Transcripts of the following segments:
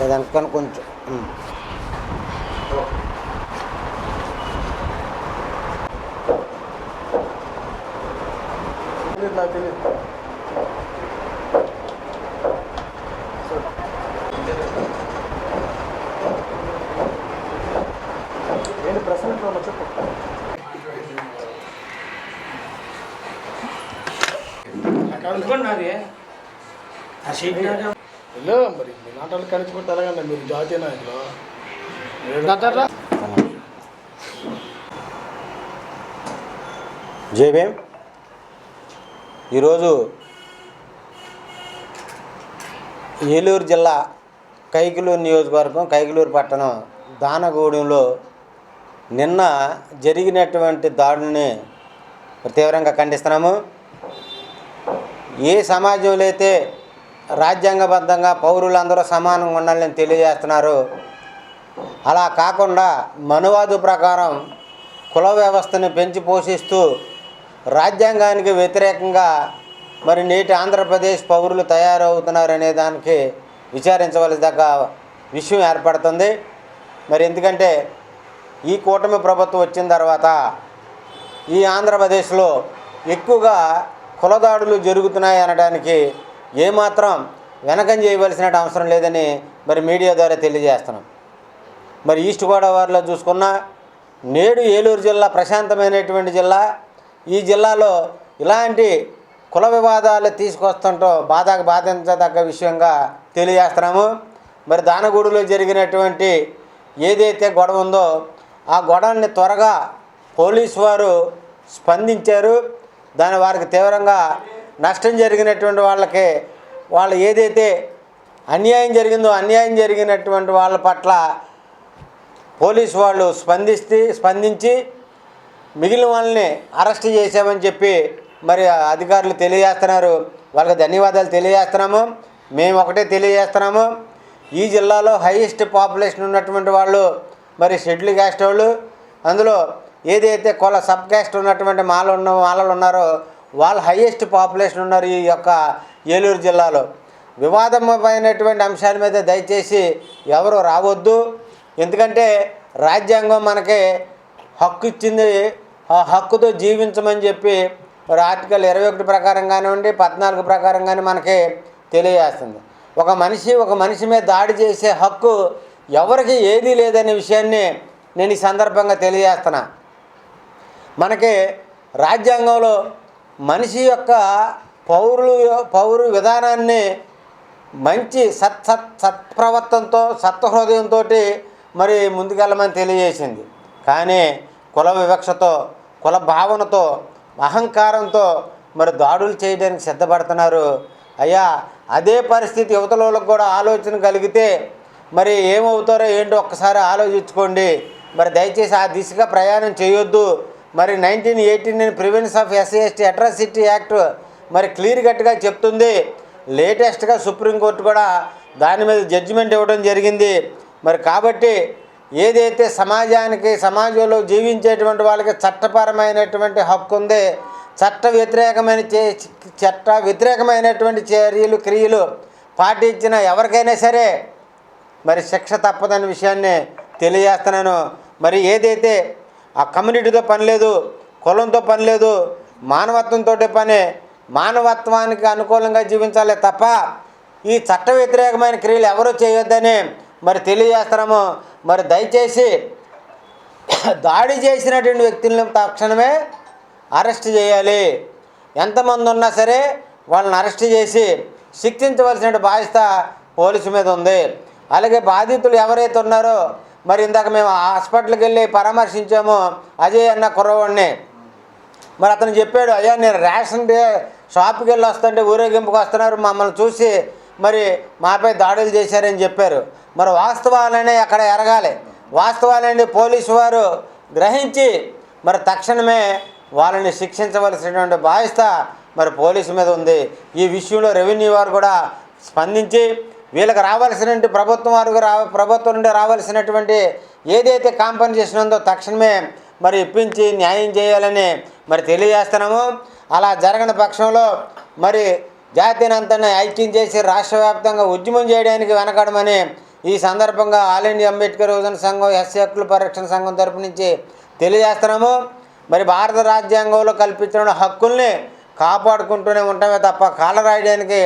దానికన్నా కొంచెం ఏంటి ప్రశ్న చెప్పు అనుకున్నది ఆ వెళ్ళు మీ నాటలు కలిసిపోతే ఎలాగండి మీరు జాతీయ నాయకులు. జై భీమ్. ఈరోజు ఏలూరు జిల్లా కైకలూరు నియోజకవర్గం కైకలూరు పట్టణం దానగూడెంలో నిన్న జరిగినటువంటి దాడుల్ని తీవ్రంగా ఖండిస్తున్నాము. ఏ సమాజంలో అయితే రాజ్యాంగబద్ధంగా పౌరులందరూ సమానంగా ఉండాలని తెలియజేస్తున్నారు. అలా కాకుండా మనువాదు ప్రకారం కుల వ్యవస్థను పెంచి పోషిస్తూ రాజ్యాంగానికి వ్యతిరేకంగా మరి నేటి ఆంధ్రప్రదేశ్ పౌరులు తయారవుతున్నారనే దానికి విచారించవలసిన విషయం ఏర్పడుతుంది. మరి ఎందుకంటే ఈ కూటమి ప్రభుత్వం వచ్చిన తర్వాత ఈ ఆంధ్రప్రదేశ్లో ఎక్కువగా కులదాడులు జరుగుతున్నాయి అనడానికి ఏమాత్రం వెనకం చేయవలసిన అవసరం లేదని మరి మీడియా ద్వారా తెలియజేస్తున్నాం. మరి ఈస్ట్ గోదావరిలో చూసుకున్నా నేడు ఏలూరు జిల్లా ప్రశాంతమైనటువంటి జిల్లా ఈ జిల్లాలో ఇలాంటి కుల వివాదాలు తీసుకొస్తుంటో బాధకు బాధించదగ్గ విషయంగా తెలియజేస్తున్నాము. మరి దానగూడులో జరిగినటువంటి ఏదైతే గొడవ ఉందో ఆ గొడవని త్వరగా పోలీసు వారు స్పందించారు. దాని వారికి తీవ్రంగా నష్టం జరిగినటువంటి వాళ్ళకి వాళ్ళు ఏదైతే అన్యాయం జరిగిందో అన్యాయం జరిగినటువంటి వాళ్ళ పట్ల పోలీస్ వాళ్ళు స్పందిస్తే స్పందించి మిగిలిన వాళ్ళని అరెస్ట్ చేశామని చెప్పి మరి అధికారులు తెలియజేస్తున్నారు. వాళ్ళకి ధన్యవాదాలు తెలియజేస్తున్నాము. మేము ఒకటే తెలియజేస్తున్నాము. ఈ జిల్లాలో హైయెస్ట్ పాపులేషన్ ఉన్నటువంటి వాళ్ళు మరి షెడ్యూల్ క్యాస్ట్ వాళ్ళు. అందులో ఏదైతే కుల సబ్ క్యాస్ట్ ఉన్నటువంటి మాల ఉన్న మాలలు ఉన్నారో వాళ్ళు హైయెస్ట్ పాపులేషన్ ఉన్నారు ఈ యొక్క ఏలూరు జిల్లాలో. వివాదమైనటువంటి అంశాల మీద దయచేసి ఎవరు రావద్దు. ఎందుకంటే రాజ్యాంగం మనకి హక్కు ఇచ్చింది. ఆ హక్కుతో జీవించమని చెప్పి ఆర్టికల్ ఇరవై ఒకటి ప్రకారం కానివ్వండి పద్నాలుగు ప్రకారం కానీ మనకి తెలియజేస్తుంది. ఒక మనిషి ఒక మనిషి మీద దాడి చేసే హక్కు ఎవరికి ఏదీ లేదనే విషయాన్ని నేను ఈ సందర్భంగా తెలియజేస్తున్నా. మనకి రాజ్యాంగంలో మనిషి యొక్క పౌరులు పౌరు విధానాన్ని మంచి సత్ సత్ సత్ప్రవర్తనతో సత్హృదయంతో మరి ముందుకెళ్ళమని తెలియజేసింది. కానీ కుల వివక్షతో కుల భావనతో అహంకారంతో మరి దాడులు చేయడానికి సిద్ధపడుతున్నారు. అయ్యా అదే పరిస్థితి యువతల కూడా ఆలోచన కలిగితే మరి ఏమవుతారో ఏంటో ఒక్కసారి ఆలోచించుకోండి. మరి దయచేసి ఆ దిశగా ప్రయాణం చేయొద్దు. మరి nineteen eighty nine prevention of SC ST atrocity act మరి క్లియర్ కట్గా చెప్తుంది. లేటెస్ట్గా సుప్రీంకోర్టు కూడా దాని మీద జడ్జిమెంట్ ఇవ్వడం జరిగింది. మరి కాబట్టి ఏదైతే సమాజానికి సమాజంలో జీవించేటువంటి వాళ్ళకి చట్టపరమైనటువంటి హక్కు ఉంది చట్ట వ్యతిరేకమైన చే చట్ట వ్యతిరేకమైనటువంటి చర్యలు క్రియలు పాటించిన ఎవరికైనా సరే మరి శిక్ష తప్పదనే విషయాన్ని తెలియజేస్తున్నాను. మరి ఏదైతే ఆ కమ్యూనిటీతో పని లేదు కులంతో పని లేదు మానవత్వంతో పని. మానవత్వానికి అనుకూలంగా జీవించాలి తప్ప ఈ చట్ట వ్యతిరేకమైన క్రియలు ఎవరూ చేయొద్దని మరి తెలియజేస్తున్నాము. మరి దయచేసి దాడి చేసినటువంటి వ్యక్తులను తక్షణమే అరెస్ట్ చేయాలి. ఎంతమంది ఉన్నా సరే వాళ్ళని అరెస్ట్ చేసి శిక్షించవలసిన బాధ్యత పోలీసు మీద ఉంది. అలాగే బాధితులు ఎవరైతే ఉన్నారో మరి ఇందాక మేము హాస్పిటల్కి వెళ్ళి పరామర్శించాము అజయ్ అన్న కుర్రవాడిని. మరి అతను చెప్పాడు అయ్యా నేను రేషన్ షాప్కి వెళ్ళి వస్తుంటే ఊరేగింపుకి వస్తున్నారు మమ్మల్ని చూసి మరి మాపై దాడులు చేశారని చెప్పారు. మరి వాస్తవాలనే అక్కడ ఎరగాలి. వాస్తవాలని పోలీసు వారు గ్రహించి మరి తక్షణమే వాళ్ళని శిక్షించవలసినటువంటి బాధ్యత మరి పోలీసు మీద ఉంది. ఈ విషయంలో రెవెన్యూ వారు కూడా స్పందించి వీళ్ళకి రావాల్సినటువంటి ప్రభుత్వం వారు రా ప్రభుత్వం నుండి రావాల్సినటువంటి ఏదైతే కాంపెన్సేషన్ ఉందో తక్షణమే మరి ఇప్పించి న్యాయం చేయాలని మరి తెలియజేస్తున్నాము. అలా జరగని పక్షంలో మరి జాతీయనంతని ఐక్యం చేసి రాష్ట్ర వ్యాప్తంగా ఉద్యమం చేయడానికి వెనకడమని ఈ సందర్భంగా ఆల్ ఇండియా అంబేద్కర్ విభజన సంఘం ఎస్సీ హక్కుల పరిరక్షణ సంఘం తరపు నుంచి తెలియజేస్తున్నాము. మరి భారత రాజ్యాంగంలో కల్పించిన హక్కుల్ని కాపాడుకుంటూనే ఉంటామే తప్ప కాళ్ళ రాయడానికి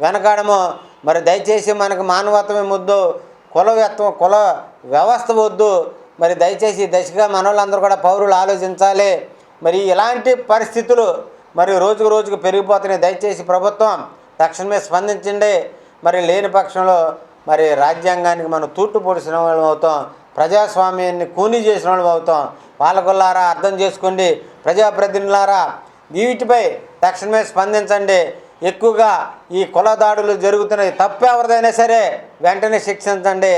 వెనకాడము మరి దయచేసి మనకు మానవత్వమే వద్దు కులవ్యత్వం కుల వ్యవస్థ వద్దు. మరి దయచేసి దశగా మనోళ్ళందరూ కూడా పౌరులు ఆలోచించాలి. మరి ఇలాంటి పరిస్థితులు మరి రోజుకు రోజుకు పెరిగిపోతున్నాయి. దయచేసి ప్రభుత్వం తక్షణమే స్పందించండి. మరి లేని పక్షంలో మరి రాజ్యాంగానికి మనం తూట్టు పొడిసిన వాళ్ళం అవుతాం. ప్రజాస్వామ్యాన్ని కూనీ చేసిన వాళ్ళం అవుతాం. పాలకులారా అర్థం చేసుకోండి. ప్రజాప్రతినిధులారా వీటిపై తక్షణమే స్పందించండి. ఎక్కువగా ఈ కుల దాడులు జరుగుతున్నాయి తప్పెవరిదైనా సరే వెంటనే శిక్షించండి.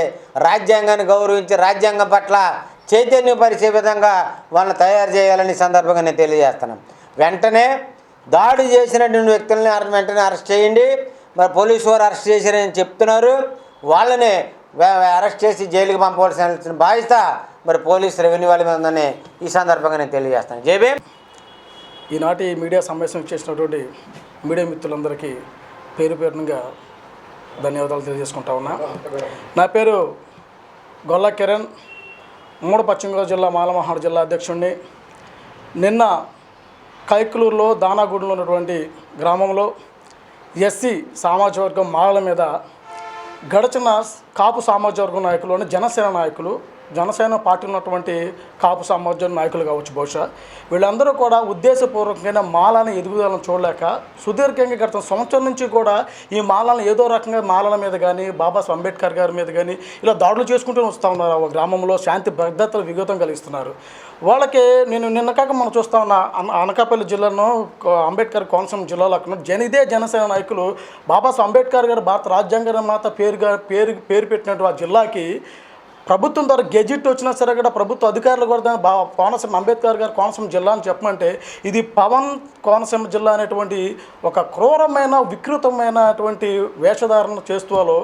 రాజ్యాంగాన్ని గౌరవించి రాజ్యాంగం పట్ల చైతన్యపరిచే విధంగా వాళ్ళని తయారు చేయాలని సందర్భంగా నేను తెలియజేస్తున్నాను. వెంటనే దాడి చేసినటువంటి వ్యక్తులని వెంటనే అరెస్ట్ చేయండి. మరి పోలీసు వారు అరెస్ట్ చేశారని చెప్తున్నారు. వాళ్ళని అరెస్ట్ చేసి జైలుకి పంపవలసిన బాధ్యత మరి పోలీసు రెవెన్యూ వాళ్ళ మీద ఉందని ఈ సందర్భంగా నేను తెలియజేస్తాను జేబీ ఈనాటి మీడియా సమావేశం చేసినటువంటి మీడియా మిత్రులందరికీ పేరు పేరునుగా ధన్యవాదాలు తెలియజేసుకుంటా ఉన్నా. నా పేరు గొల్ల కిరణ్. మూడు పశ్చిమ గోదావరి జిల్లా మాలమహాడు జిల్లా అధ్యక్షుడిని నిన్న కైకులూరులో దానాగూడలో ఉన్నటువంటి గ్రామంలో ఎస్సీ సామాజిక వర్గం మాలల మీద గడచిన కాపు సామాజిక వర్గం నాయకులు జనసేన నాయకులు జనసేన పార్టీ ఉన్నటువంటి కాపు సామర్థ్యం నాయకులు కావచ్చు బహుశా. వీళ్ళందరూ కూడా ఉద్దేశపూర్వకంగా మాలని ఎదుగుదలను చూడలేక సుదీర్ఘంగా గత సంవత్సరం నుంచి కూడా ఈ మాలను ఏదో రకంగా మాలల మీద కానీ బాబాసాహెబ్ అంబేద్కర్ గారి మీద కానీ ఇలా దాడులు చేసుకుంటూ వస్తూ ఉన్నారు. ఆ గ్రామంలో శాంతి భద్రతలు విఘాతం కలిగిస్తున్నారు. వాళ్ళకి నేను నిన్న కాక మనం చూస్తా ఉన్న అన- అనకాపల్లి జిల్లాలో అంబేద్కర్ కోనసీమ జిల్లాలో అక్కడ జన ఇదే జనసేన నాయకులు బాబాసాహెబ్ అంబేద్కర్ గారు భారత రాజ్యాంగ మాత పేరుగా పేరు పేరు పెట్టినట్టు ఆ జిల్లాకి ప్రభుత్వం ద్వారా గెజిట్ వచ్చినా సరే కూడా ప్రభుత్వ అధికారులు కూడా బా కోనసీమ అంబేద్కర్ గారు కోనసీమ జిల్లా అని చెప్పమంటే ఇది పవన్ కోనసీమ జిల్లా అనేటువంటి ఒక క్రూరమైన వికృతమైనటువంటి వేషధారణ చేస్తూ వాళ్ళు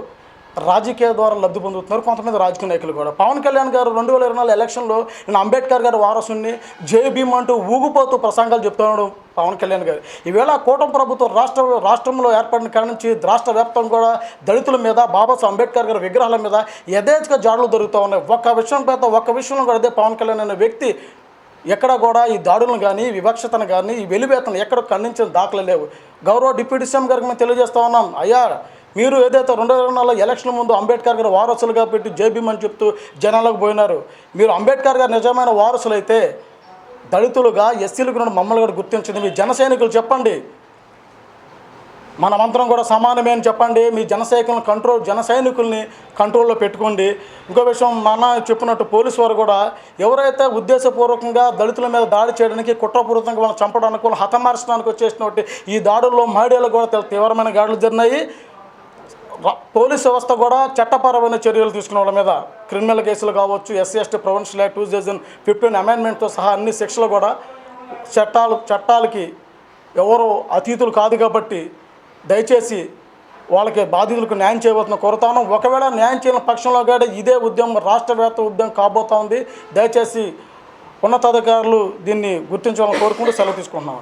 రాజకీయ ద్వారా లబ్ధి పొందుతున్నారు కొంతమంది రాజకీయ నాయకులు కూడా. పవన్ కళ్యాణ్ గారు రెండు వేల ఇరవై నాలుగు ఎలక్షన్లో నేను అంబేద్కర్ గారి వారసుని జై భీమ్ అంటూ ఊగిపోతూ ప్రసంగాలు చెప్తున్నాడు పవన్ కళ్యాణ్ గారు. ఈవేళ కూటమి ప్రభుత్వం రాష్ట్ర రాష్ట్రంలో ఏర్పడిన కాడ నుంచి రాష్ట్ర వ్యాప్తంగా కూడా దళితుల మీద బాబాసాహెబ్ అంబేద్కర్ గారి విగ్రహాల మీద యథేచ్ఛగా జాడులు దొరుకుతూ ఉన్నాయి. ఒక్క విషయం పెద్ద ఒక్క విషయంలో కూడా అదే పవన్ కళ్యాణ్ అనే వ్యక్తి ఎక్కడ కూడా ఈ దాడులను కానీ వివక్షతను కానీ ఈ వెలివేతను ఎక్కడ ఖండించిన దాఖలు లేవు. గౌరవ డిప్యూటీ సీఎం గారికి మేము తెలియజేస్తా ఉన్నాం. అయ్యా మీరు ఏదైతే రెండు వేల నాలుగు ఎలక్షన్ ముందు అంబేద్కర్ గారు వారసులుగా పెట్టి జేబీఎం చెప్తూ జనాలకు పోయినారు మీరు అంబేద్కర్ గారు నిజమైన వారసులైతే దళితులుగా ఎస్సీలకు నుండి మమ్మల్ని కూడా గుర్తించింది. మీ జనసైనికులు చెప్పండి. మనమంతరం కూడా సమానమే అని చెప్పండి. మీ జనసైనికులను కంట్రోల్ జనసైనికుల్ని కంట్రోల్లో పెట్టుకోండి. ఇంకో విషయం మన చెప్పినట్టు పోలీసు వారు కూడా ఎవరైతే ఉద్దేశపూర్వకంగా దళితుల మీద దాడి చేయడానికి కుట్రపూర్వకంగా వాళ్ళని చంపడానికి వాళ్ళు హతమార్చడానికి వచ్చేసినటువంటి ఈ దాడుల్లో మాడేలు కూడా తీవ్రమైన గాడులు జరిగినాయి. పోలీస్ వ్యవస్థ కూడా చట్టపరమైన చర్యలు తీసుకున్న వాళ్ళ మీద క్రిమినల్ కేసులు కావచ్చు ఎస్సీ ఎస్టీ ప్రొవెన్షియల్ యాక్ట్ టూ థౌజండ్ ఫిఫ్టీన్ అమెండ్మెంట్తో సహా అన్ని శిక్షలు కూడా చట్టాలు చట్టాలకి ఎవరు అతీతులు కాదు కాబట్టి దయచేసి వాళ్ళకి బాధితులకు న్యాయం చేయబోతున్న కోరుతాను ఒకవేళ న్యాయం చేయని పక్షంలో కూడా ఇదే ఉద్యమం రాష్ట్రవ్యాప్త ఉద్యమం కాబోతా ఉంది. దయచేసి ఉన్నతాధికారులు దీన్ని గుర్తించాలని కోరుకుంటూ సెలవు తీసుకుంటున్నాం.